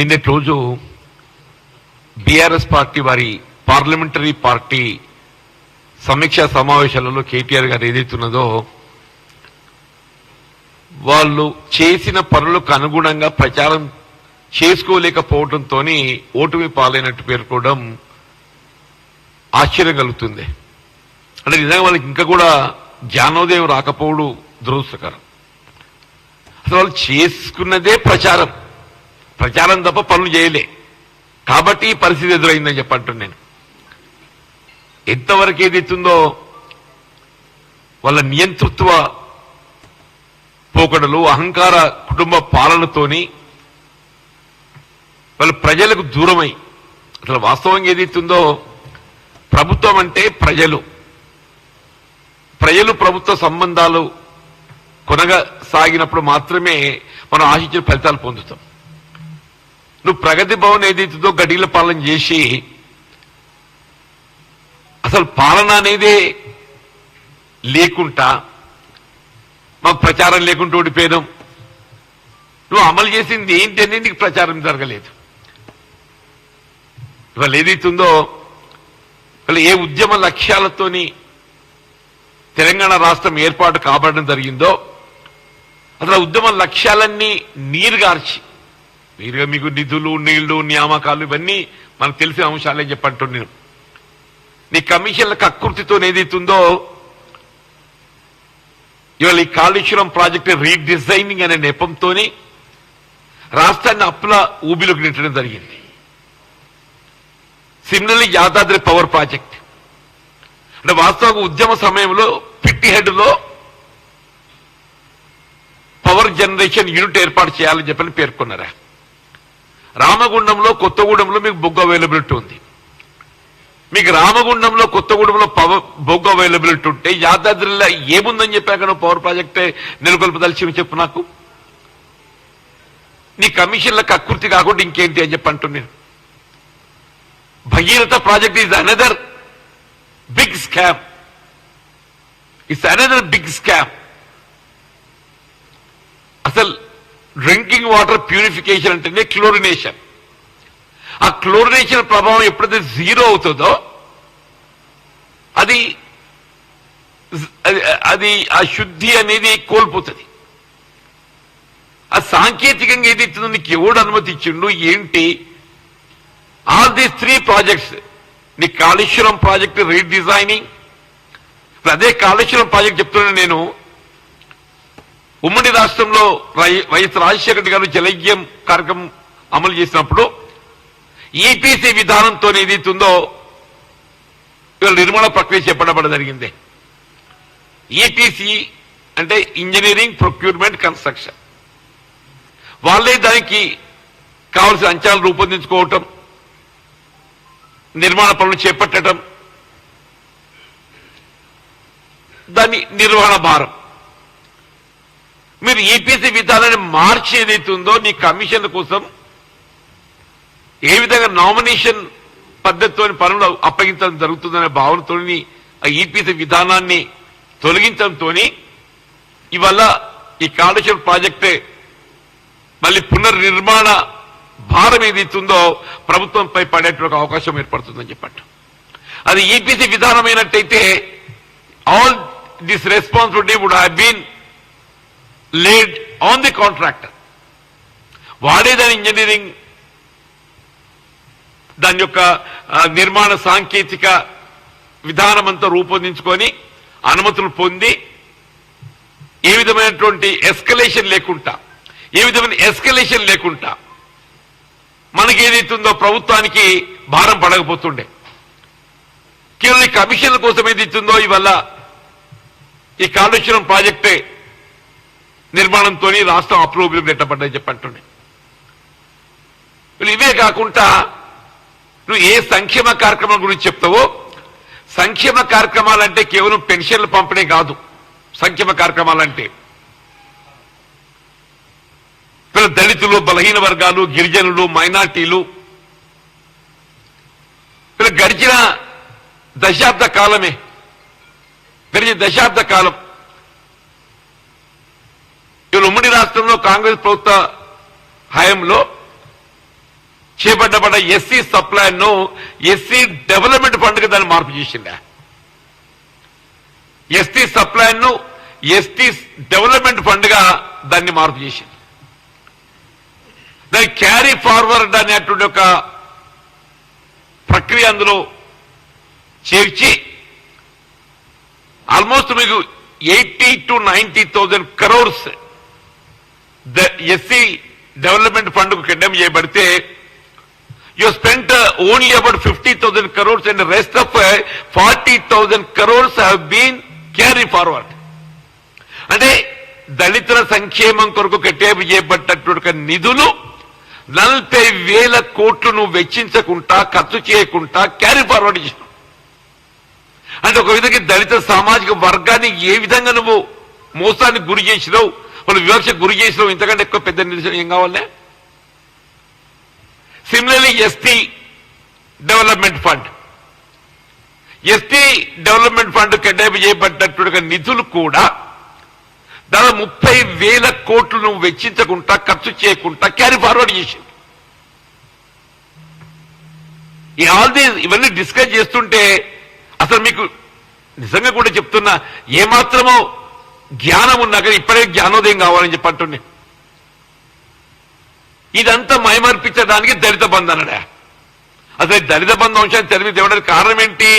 నిన్నటి రోజు BRS party వారి పార్లమెంటరీ పార్టీ సమీక్షా సమావేశాలలో కేటీఆర్ గారు ఏదైతున్నదో వాళ్ళు చేసిన పనులకు అనుగుణంగా ప్రచారం చేసుకోలేకపోవడంతో ఓటమి పాలైనట్టు పేర్కోవడం ఆశ్చర్యం కలుగుతుంది. అంటే నిజంగా వాళ్ళకి ఇంకా కూడా జ్ఞానోదయం రాకపోవడం దురదృష్టకరం. అసలు వాళ్ళు చేసుకున్నదే ప్రచారం. ప్రచారం తప్ప పనులు చేయలే. కాబట్టి పరిస్థితి ఎదురైందని చెప్పంటున్నాను నేను. ఎంతవరకు ఏదైతుందో వాళ్ళ నియంతృత్వ పోకడలు అహంకార కుటుంబ పాలనతోని వాళ్ళ ప్రజలకు దూరమై అసలు వాస్తవంగా ఏదైతుందో ప్రభుత్వం అంటే ప్రజలు. ప్రజలు ప్రభుత్వ సంబంధాలు కొనగసాగినప్పుడు మాత్రమే మనం ఆశించిన ఫలితాలు పొందుతాం. నువ్వు ప్రగతి భవన్ ఏదైతుందో గడిల పాలన చేసి అసలు పాలన అనేది లేకుండా మాకు ప్రచారం లేకుండా ఓడిపోయినాం. నువ్వు అమలు చేసింది ఏంటి అనేది నీకు ప్రచారం జరగలేదు. ఇవాళ ఏదైతుందో ఇవాళ ఏ ఉద్యమ లక్ష్యాలతోని తెలంగాణ రాష్ట్రం ఏర్పాటు కాబడడం జరిగిందో అసలు ఉద్యమ లక్ష్యాలన్నీ నీరుగార్చి మీరుగా మీకు నిధులు నీళ్ళు నియామకాలు ఇవన్నీ మనకు తెలిసిన అంశాలే చెప్పంటున్నాను నీ కమిషన్ల కకృతితో ఏదైతుందో ఇవాళ ఈ కాళేశ్వరం ప్రాజెక్టు రీడిజైనింగ్ అనే నెపంతో రాష్ట్రాన్ని అప్పుల ఊబిలోకి నెట్టడం జరిగింది. Similarly Yadadri power project. అంటే వాస్తవంగా ఉద్యమ సమయంలో పిట్టి హెడ్లో పవర్ జనరేషన్ యూనిట్ ఏర్పాటు చేయాలని చెప్పని పేర్కొన్నారా? రామగుండంలో కొత్తగూడెంలో మీకు బొగ్గు అవైలబిలిటీ ఉంది. మీకు రామగుండంలో కొత్తగూడెంలో పవర్ బొగ్గు అవైలబిలిటీ ఉంటే యాదాద్రిలో ఏముందని చెప్పాక నువ్వు పవర్ ప్రాజెక్టే నెలకొల్పదలిచి చెప్పు నాకు? నీ కమిషన్లకు అకృతి కాకుండా ఇంకేంటి అని చెప్పి అంటున్నాను Bhagiratha project is another big scam it's another big scam అసలు డ్రింకింగ్ వాటర్ ప్యూరిఫికేషన్ అంటేనే క్లోరినేషన్. ఆ క్లోరినేషన్ ప్రభావం ఎప్పుడైతే జీరో అవుతుందో అది అది- ఆ శుద్ధి అనేది కోల్పోతుంది. ఆ సాంకేతికంగా ఏది ఇస్తుందో నీకు ఎవడు అనుమతి ఇచ్చిండు ఏంటి? ఆల్ దీస్ త్రీ ప్రాజెక్ట్స్ నీ కాళేశ్వరం ప్రాజెక్ట్ రీడిజైనింగ్ అదే కాళేశ్వరం ప్రాజెక్ట్ చెప్తున్నాను నేను ఉమ్మడి రాష్ట్రంలో రై- వైఎస్ రాజశేఖర గారు జలయ్యం కార్యక్రమం అమలు చేసినప్పుడు ఈపీసీ విధానంతో ఏదైతుందో ఇవాళ నిర్మాణ ప్రక్రియ చేపట్టబడ జరిగింది. ఈపీసీ అంటే ఇంజనీరింగ్ ప్రొక్యూర్మెంట్ కన్స్ట్రక్షన్. వాళ్ళే దానికి కావలసిన అంచనాలు రూపొందించుకోవటం నిర్మాణ పనులు చేపట్టడం దాని నిర్వహణ భారం. మీరు ఈపీసీ విధానాన్ని మార్చి ఏదైతే ఉందో నీ కమిషన్ల కోసం ఏ విధంగా నామినేషన్ పద్ధతితో పనులు అప్పగించడం జరుగుతుందనే భావనతో ఆ ఈపీసీ విధానాన్ని తొలగించడంతో ఇవల్ల ఈ కాళేశ్వరం ప్రాజెక్టే మళ్ళీ పునర్నిర్మాణ భారం ఏదైతుందో ప్రభుత్వంపై పడేటువంటి అవకాశం ఏర్పడుతుందని చెప్పట్టు. అది EPC విధానమైనట్టయితే all this responsibility would have been laid on the contractor వాడే దాని ఇంజనీరింగ్ దాని యొక్క నిర్మాణ సాంకేతిక విధానమంతా రూపొందించుకొని అనుమతులు పొంది ఏ విధమైనటువంటి ఎస్కలేషన్ లేకుండా ఏ విధమైన ఎస్కలేషన్ లేకుండా మనకి ఏదైతుందో ప్రభుత్వానికి భారం పడకపోతుండే. కేవలం ఈ కమిషన్ల కోసం ఏదైతుందో ఇవల్ల ఈ కాళేశ్వరం ప్రాజెక్టే నిర్మాణంతో రాష్ట్రం అప్రూవల్ నెట్టబడ్డని చెప్పంటుండే ఇవే కాకుండా నువ్వు ఏ సంక్షేమ కార్యక్రమం గురించి చెప్తావో సంక్షేమ కార్యక్రమాలంటే కేవలం పెన్షన్లు పంపిణీ కాదు సంక్షేమ కార్యక్రమాలంటే. పిల్ల దళితులు బలహీన వర్గాలు గిరిజనులు మైనార్టీలు. వీళ్ళ గడిచిన దశాబ్ద కాలమే గడిచిన దశాబ్ద కాలం ఇవాళ ఉమ్మడి రాష్ట్రంలో కాంగ్రెస్ ప్రభుత్వ హయాంలో చేపట్టబడ్డ ఎస్సీ సప్లాన్ను ఎస్సీ డెవలప్మెంట్ ఫండ్కి దాన్ని మార్పు చేసిందా? ఎస్టీ సప్లాన్ను ఎస్టీ డెవలప్మెంట్ ఫండ్గా దాన్ని మార్పు చేసింది. దాని క్యారీ ఫార్వర్డ్ అనేటువంటి ఒక ప్రక్రియ అందులో చేర్చి ఆల్మోస్ట్ మీకు eighty two ninety thousand crores SC development ఫండ్కు కండెమ్ చేయబడితే you spent only about fifty thousand crores and rest of forty thousand crores have been carry forward అంటే దళితుల సంక్షేమం కొరకు కట్టేపు చేయబడ్డటువంటి నిధులు నలభై వేల కోట్లు నువ్వు వెచ్చించకుండా ఖర్చు చేయకుండా క్యారీ ఫార్వర్డ్ చేసినావు అంటే ఒక విధంగా దళిత సామాజిక వర్గాన్ని ఏ విధంగా నువ్వు మోసానికి గురి చేసినావు? వాళ్ళు వివక్షకు గురి చేసిన. ఇంతకంటే ఎక్కువ పెద్ద నిరసన ఏం కావాలనే similarly ST development fund ST development fund కేటాయింపు చేయబడ్డటువంటి నిధులు కూడా దాదాపు ముప్పై వేల కోట్లు నువ్వు వెచ్చించకుండా ఖర్చు చేయకుండా క్యారీ ఫార్వర్డ్ చేసింది. ఈ ఆల్ దీస్ ఇవన్నీ డిస్కస్ చేస్తుంటే అసలు మీకు నిజంగా కూడా చెప్తున్నా ఏమాత్రమో జ్ఞానం ఉన్నాక ఇప్పుడే జ్ఞానోదయం కావాలని చెప్పంటుండే ఇదంతా మైమర్పించడానికి దళిత బంధు అన్నాడా అసలు దళిత బంధు అంశాన్ని తెలివి తేవడానికి కారణం ఏంటి?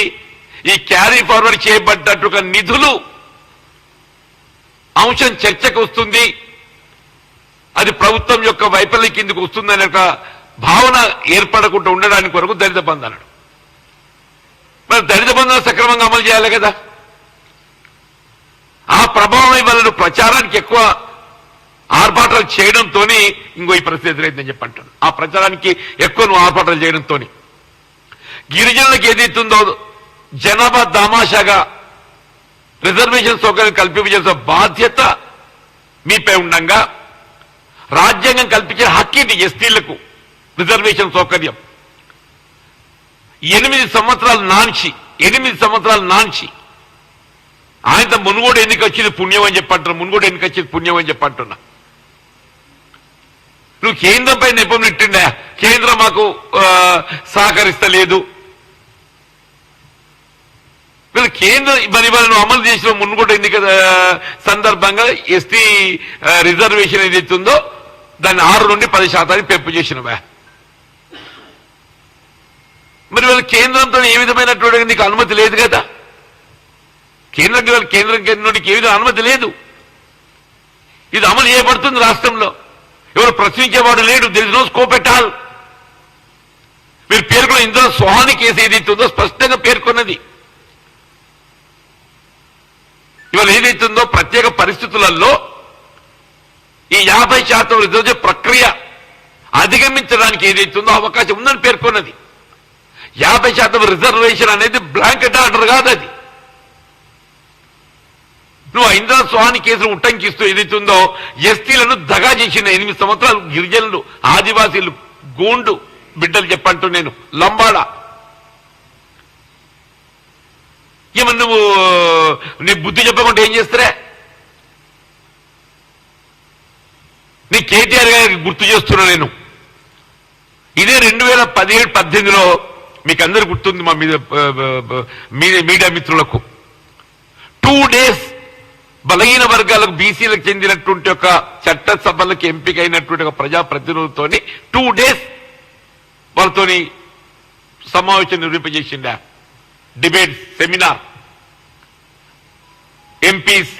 ఈ క్యారీ ఫార్వర్డ్ చేయబడ్డట్టు నిధులు అంశం చర్చకు వస్తుంది. అది ప్రభుత్వం యొక్క వైఫల్యం కిందకు వస్తుందనే ఒక భావన ఏర్పడకుండా ఉండడానికి కొరకు దళిత బంధు అన్నాడు మరి దళిత బంధం సక్రమంగా అమలు చేయాలి కదా? ఆ ప్రభావం వల్ల ప్రచారానికి ఎక్కువ ఆర్భాటాలు చేయడంతో ఇంకో ఈ పరిస్థితి ఎదురైందని చెప్పంటాను ఆ ప్రచారానికి ఎక్కువ నువ్వు ఆర్భాటాలు చేయడంతో గిరిజనులకు ఏదైతుందో జనాభా దామాషాగా రిజర్వేషన్ సౌకర్యం కల్పించాల్సిన బాధ్యత మీపై ఉండగా రాజ్యాంగం కల్పించిన హక్కు ఇది ఎస్టీలకు రిజర్వేషన్ సౌకర్యం. ఎనిమిది సంవత్సరాలు నాంచి ఎనిమిది సంవత్సరాలు నాంచి ఆయన మునుగోడు ఎందుకు వచ్చింది పుణ్యం అని చెప్పంటున్నా మునుగోడు ఎందుకు వచ్చింది పుణ్యం అని చెప్పంటున్నా. నువ్వు కేంద్రంపై నిపం నెట్టిండా? కేంద్రం మాకు సహకరిస్తలేదు. వీళ్ళు కేంద్ర మరి వాళ్ళు అమలు చేసిన మునుగోడు ఎన్నిక సందర్భంగా ఎస్టీ రిజర్వేషన్ ఏదైతే ఉందో దాన్ని ఆరు నుండి పది శాతానికి పెంపు చేసినవా మరి వాళ్ళ కేంద్రంతో ఏ విధమైనటువంటి నీకు అనుమతి లేదు కదా? కేంద్రం కేంద్రం నుండికి ఏ విధంగా అనుమతి లేదు. ఇది అమలు చేయబడుతుంది రాష్ట్రంలో. ఎవరు ప్రశ్నించేవాడు లేడు. There no scope at all మీరు పేర్కొన్న ఇందులో స్వాని కేసు ఏదైతుందో స్పష్టంగా పేర్కొన్నది. ఇవాళ ఏదైతుందో ప్రత్యేక పరిస్థితులలో ఈ యాభై శాతం రిజర్వ్ ప్రక్రియ అధిగమించడానికి ఏదైతుందో అవకాశం ఉందని పేర్కొన్నది. యాభై శాతం రిజర్వేషన్ అనేది బ్లాంకెట్ ఆర్డర్ కాదు అది. నువ్వు ఇంద్రా స్వామి కేసులు ఉట్టంకిస్తూ ఏదైతుందో ఎస్టీలను దగా చేసిన ఎనిమిది సంవత్సరాలు గిరిజనులు ఆదివాసీలు గూండు బిడ్డలు చెప్పంటూ నేను లంబాడ. ఏమన్నా నువ్వు నీ బుద్ధి చెప్పకుండా ఏం చేస్తారే? నీ కేటీఆర్ గారికి గుర్తు చేస్తున్నా నేను. ఇదే రెండు వేల పదిహేడు పద్దెనిమిదిలో మీకు అందరు గుర్తుంది మా మీద మీడియా మిత్రులకు. టూ డేస్ బలహీన వర్గాలకు బీసీలకు చెందినటువంటి ఒక చట్టసభలకు ఎంపికైనటువంటి ఒక ప్రజాప్రతినిధులతోని టూ డేస్ వాళ్ళతోని సమావేశం నిర్వహింపజేసిండా. Debate seminar MPs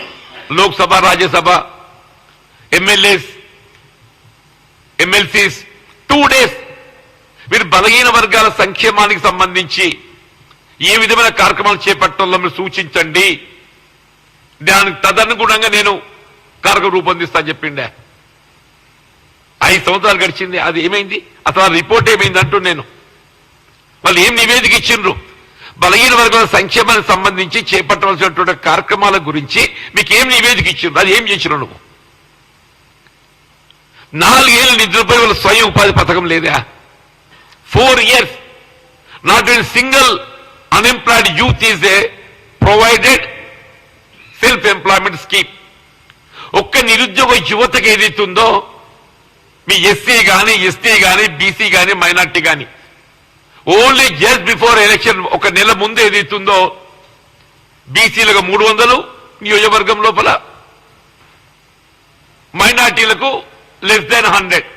Lok Sabha Rajya Sabha MLAs MLCs two days మీరు బలహీన వర్గాల సంక్షేమానికి సంబంధించి ఏ విధమైన కార్యక్రమాలు చేపట్టడంలో మీరు సూచించండి. దానికి తదనుగుణంగా నేను కార్యక్రమం రూపొందిస్తా అని చెప్పిండే. ఐదు సంవత్సరాలు గడిచింది అది ఏమైంది? అసలు రిపోర్ట్ ఏమైంది అంటూ నేను. వాళ్ళు ఏం నివేదిక ఇచ్చిండ్రు? బలహీన వర్గాల సంక్షేమానికి సంబంధించి చేపట్టవలసినటువంటి కార్యక్రమాల గురించి మీకు ఏం నివేదిక ఇచ్చిండ్రు? అది ఏం చేసినావు నువ్వు? నాలుగేళ్ళు నిద్రపోయి వాళ్ళ స్వయం ఉపాధి పథకం లేదా. Four years not an single unemployed youth is a provided self employment scheme ఒక్క నిరుద్యోగ యువతకి ఏదైతుందో మీ ఎస్సీ కానీ ఎస్టీ కానీ బీసీ కానీ మైనార్టీ కానీ ఓన్లీ జస్ట్ బిఫోర్ ఎలక్షన్ ఒక నెల ముందు ఏదైతుందో బీసీలకు మూడు వందలు నియోజకవర్గం లోపల మైనార్టీలకు లెస్ దాన్ హండ్రెడ్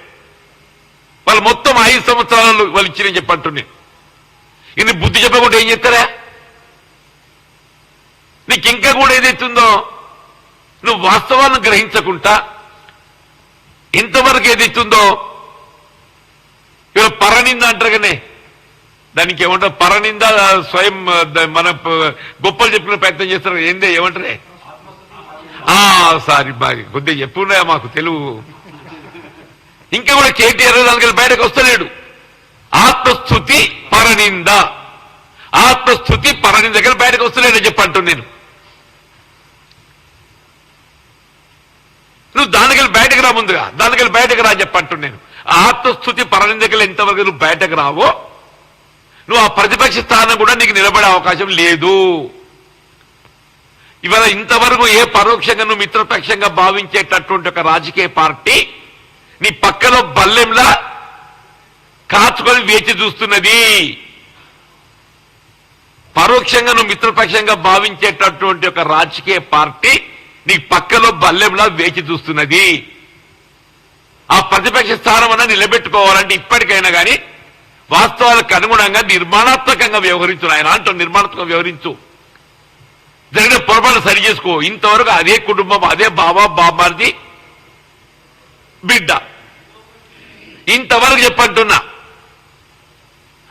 వాళ్ళు మొత్తం ఐదు సంవత్సరాలు వాళ్ళు ఇచ్చిన చెప్పంటున్నాయి ఇది బుద్ధి చెప్పకుండా ఏం చేస్తారా? నీకు ఇంకా కూడా ఏదైతుందో? నువ్వు వాస్తవాలను గ్రహించకుండా ఇంతవరకు ఏదైతుందో? ఇవాళ పరనింద అంటారుగానే. దానికి ఏమంటారు? పరనింద స్వయం మన గొప్పలు చెప్పిన ప్రయత్నం చేస్తారు. ఏందే ఏమంటారే? ఆ సారీ బాగా కొద్దిగా చెప్పున్నాయా మాకు తెలుగు. ఇంకా కూడా కేటీఆర్ దానికి బయటకు వస్తలేడు. ఆత్మస్థుతి పరనింద. ఆత్మస్థుతి పరనింద దగ్గర బయటకు వస్తలేడు చెప్పంటు నేను. నువ్వు దానికెళ్ళి బయటకు రా ముందుగా. దానికెళ్ళి బయటకు రా చెప్పంటు నేను. ఆత్మస్థుతి పరనిందకెళ్ళి ఎంతవరకు నువ్వు బయటకు రావో నువ్వు ఆ ప్రతిపక్ష స్థానం కూడా నీకు నిలబడే అవకాశం లేదు. ఇవాళ ఇంతవరకు ఏ పరోక్షంగా నువ్వు మిత్రపక్షంగా భావించేటటువంటి ఒక రాజకీయ పార్టీ నీ పక్కలో బల్లెంలా కాచుకొని వేచి చూస్తున్నది. పరోక్షంగా నువ్వు మిత్రపక్షంగా భావించేటటువంటి ఒక రాజకీయ పార్టీ నీ పక్కలో బల్లెంలా వేచి చూస్తున్నది. ఆ ప్రతిపక్ష స్థానం అన్న నిలబెట్టుకోవాలంటే ఇప్పటికైనా కానీ వాస్తవాలకు అనుగుణంగా నిర్మాణాత్మకంగా వ్యవహరించు ఆయన అంటూ నిర్మాణాత్మకంగా వ్యవహరించు. జరిగిన పొరపాటు సరి చేసుకో. ఇంతవరకు అదే కుటుంబం అదే బాబా బాబాది బిడ్డ. ఇంతవరకు చెప్పంటున్నా.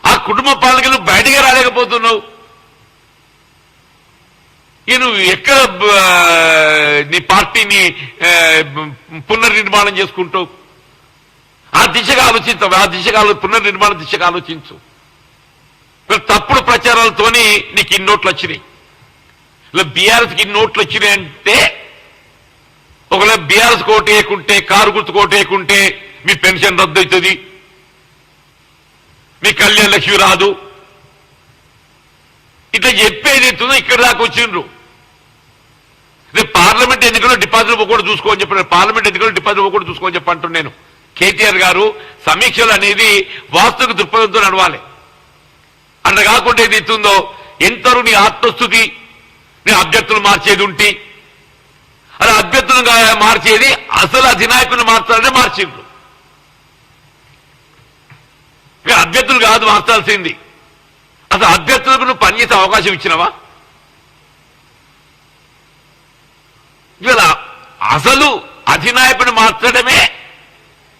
ఆ కుటుంబ పాలకులు నువ్వు బయటికి రాలేకపోతున్నావు. నువ్వు ఎక్కడ నీ పార్టీని పునర్నిర్మాణం చేసుకుంటావు? ఆ దిశగా ఆలోచించవు ఆ దిశగా పునర్నిర్మాణ దిశగా ఆలోచించు. తప్పుడు ప్రచారాలతోని నీకు ఇన్ని నోట్లు వచ్చినాయి. ఇలా బీఆర్ఎస్కి ఇన్ని నోట్లు వచ్చినాయి అంటే ఒకవేళ బీఆర్ఎస్ కోట్ వేయకుంటే కారు గుర్తు కోట్ వేయకుంటే మీ పెన్షన్ రద్దు అవుతుంది మీ కళ్యాణ లక్ష్మి రాదు. ఇట్లా చెప్పేది ఎత్తుందో ఇక్కడ దాకా వచ్చిండ్రు. రేపు పార్లమెంట్ ఎన్నికల్లో డిపాజిట్ కూడా చూసుకోని చెప్పాను పార్లమెంట్ ఎన్నికల్లో డిపాజిట్ కూడా చూసుకోని చెప్పంటున్నాను నేను. కేటీఆర్ గారు సమీక్షలు అనేది వాస్తవ దృక్పథంతో నడవాలి. అట్లా కాకుండా ఏది ఇస్తుందో ఎంతరు నీ ఆత్మస్థుతి? నీ అభ్యర్థులు మార్చేది ఉంటే. అలా అభ్యర్థులుగా మార్చేది అసలు అధినాయకులు మార్చాలనే మార్చిండ్రు అభ్యర్థులు కాదు మార్చాల్సింది. అసలు అభ్యర్థులకు నువ్వు పనిచేసే అవకాశం ఇచ్చినవా? ఇవాళ అసలు అధినాయకుని మార్చడమే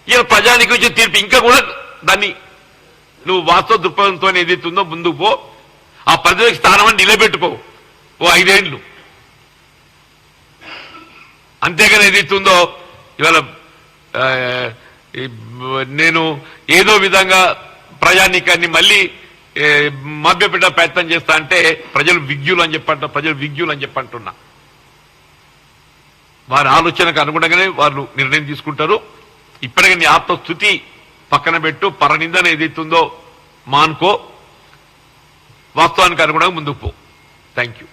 ఇవాళ ప్రజానికి వచ్చే తీర్పు ఇంకా కూడా దాన్ని నువ్వు వాస్తవ దృక్పథంతో ఏదైతుందో ముందుకు పో. ఆ ప్రజలకు స్థానం నిలబెట్టుకో. ఓ ఐదేండ్లు. అంతేగాని ఏదైతుందో ఇవాళ నేను ఏదో విధంగా ప్రజానీకాన్ని మళ్ళీ మభ్యపెట్ట ప్రయత్నం చేస్తా అంటే ప్రజలు విజ్ఞులు అని చెప్పంట ప్రజలు విజ్ఞులు అని చెప్పంటున్నా. వారి ఆలోచనకు అనుగుణంగానే వాళ్ళు నిర్ణయం తీసుకుంటారు. ఇప్పటికే నీ ఆత్మస్థుతి పక్కన పెట్టు పరనిందన ఏదైతుందో మానుకో. వాస్తవానికి అనుగుణంగా ముందుకు పో. Thank you